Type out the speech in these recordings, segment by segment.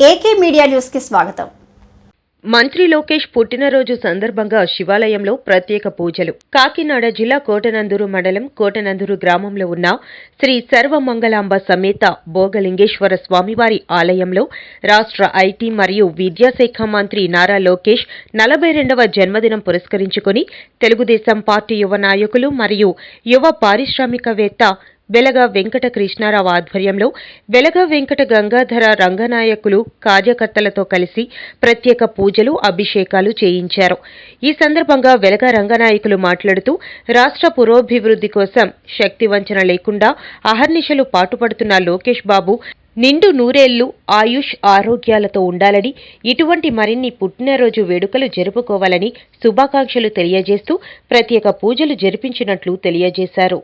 AK media న్యూస్కి స్వాగతం. మంత్రి లోకేష్ పుట్టినరోజు సందర్భంగా శివాలయంలో ప్రత్యేక పూజలు. కాకినాడ జిల్లా కోటనందూరు మండలం కోటనందూరు గ్రామంలో ఉన్న శ్రీ సర్వమంగళాంబ సమేత భోగలింగేశ్వర స్వామివారి ఆలయంలో రాష్ట్ర ఐటీ మరియు విద్యాశాఖ మంత్రి నారా లోకేష్ నలభై రెండవ జన్మదినం పురస్కరించుకుని తెలుగుదేశం పార్టీ యువ నాయకులు మరియు యువ పారిశ్రామికవేత్త వెలగ వెంకట కృష్ణారావు ఆధ్వర్యంలో వెలగ వెంకట గంగాధర రంగనాయకులు కార్యకర్తలతో కలిసి ప్రత్యేక పూజలు అభిషేకాలు చేయించారు. ఈ సందర్భంగా వెలగ రంగనాయకులు మాట్లాడుతూ రాష్ట్ర పురోభివృద్ధి కోసం శక్తి వంచన లేకుండా అహర్నిశలు పాటుపడుతున్న లోకేష్ బాబు నిండు నూరేళ్ళు ఆయుష్ ఆరోగ్యాలతో ఉండాలని ఇటువంటి మరిన్ని పుట్టినరోజు వేడుకలు జరుపుకోవాలని శుభాకాంక్షలు తెలియజేస్తూ ప్రత్యేక పూజలు జరిపించినట్లు తెలియజేశారు.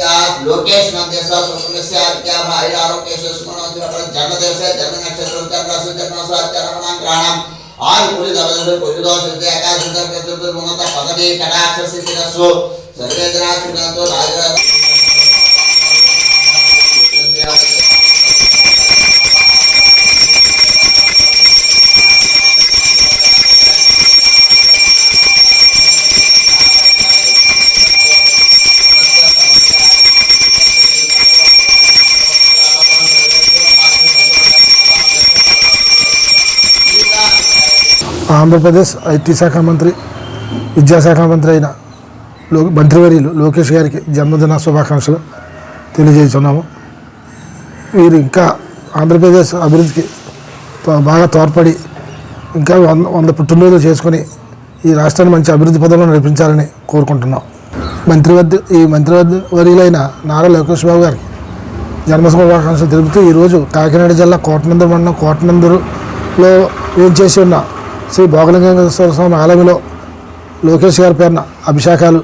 आप लोकेश नंदेशा सुमनस्य आज्ञा भाई आरोग्यस्य सुमनस्य पर जन्मदेशे जन्मनक्षत्र चंद्रस्य चंद्रस्य चरणं ग्रहणं आय पुरी दवदस्य पुरी दोषस्य आकाशस्य चतुर्मुखतः पदवी कटाक्षस्य तिरसु सर्वे जनाः सुनन्तु राजराज ఆంధ్రప్రదేశ్ ఐటీ శాఖ మంత్రి విద్యాశాఖ మంత్రి అయిన లో మంత్రివర్యులు లోకేష్ గారికి జన్మదిన శుభాకాంక్షలు తెలియజేస్తున్నాము. వీరు ఇంకా ఆంధ్రప్రదేశ్ అభివృద్ధికి బాగా తోడ్పడి ఇంకా వంద వంద పుట్టినరోజులు చేసుకొని ఈ రాష్ట్రాన్ని మంచి అభివృద్ధి పదంలో నడిపించాలని కోరుకుంటున్నాం. మంత్రివర్య ఈ మంత్రివర్యులైన నారా లోకేష్ బాబు గారికి జన్మ శుభాకాంక్షలు తెలుపుతూ ఈరోజు కాకినాడ జిల్లా కోటనందూరు మండలం కోటనందూరులో ఏం చేసి ఉన్న శ్రీ భోగలింగేశ్వర స్వామి ఆలయంలో లోకేష్ గారి పేరున అభిషేకాలు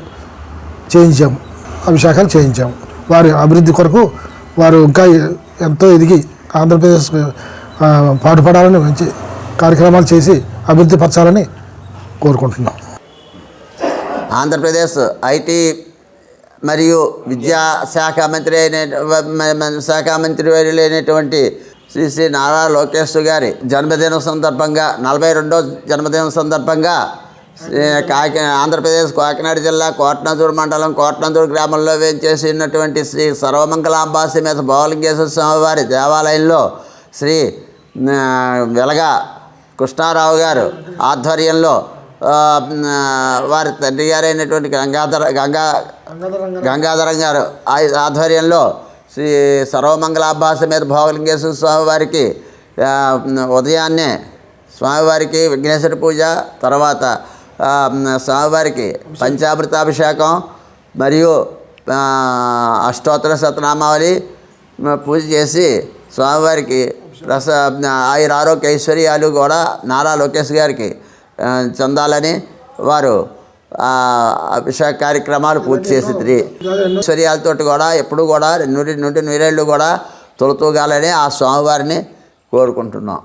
చేయించాము. అభిషేకాలు చేయించాము. వారి అభివృద్ధి కొరకు వారు ఇంకా ఎంతో ఎదిగి ఆంధ్రప్రదేశ్ పాటుపడాలని మంచి కార్యక్రమాలు చేసి అభివృద్ధి పరచాలని కోరుకుంటున్నాం. ఆంధ్రప్రదేశ్ ఐటీ మరియు విద్యా శాఖ మంత్రి అయిన శాఖ మంత్రి అయినటువంటి శ్రీ శ్రీ నారా లోకేష్ గారి జన్మదినం సందర్భంగా నలభై రెండో జన్మదినం సందర్భంగా శ్రీ కాకి ఆంధ్రప్రదేశ్ కాకినాడ జిల్లా కోటనందూరు మండలం కోటనందూరు గ్రామంలో వేంచేసి ఉన్నటువంటి శ్రీ సర్వమంగళాంబా సమేత భోగలింగేశ్వర స్వామివారి దేవాలయంలో శ్రీ వెలగ కృష్ణారావు గారు ఆధ్వర్యంలో వారి తండ్రి గారైనటువంటి గంగాధర గంగా గంగాధరం గారు ఆధ్వర్యంలో శ్రీ సర్వమంగళాభాస మీద భోగలింగేశ్వర స్వామివారికి ఉదయాన్నే స్వామివారికి విఘ్నేశ్వర పూజ తర్వాత స్వామివారికి పంచామృతాభిషేకం మరియు అష్టోత్తర శతనామావళి పూజ చేసి స్వామివారికి రస ఆయుర ఆరోగ్య ఐశ్వర్యాలు కూడా నారా లోకేష్ గారికి చెందాలని వారు అభిషేక కార్యక్రమాలు పూర్తి చేసి ఐశ్వర్యాలతో కూడా ఎప్పుడు కూడా నూటి నుండి నూరేళ్ళు కూడా తొలతూగాలని ఆ స్వామివారిని కోరుకుంటున్నాం.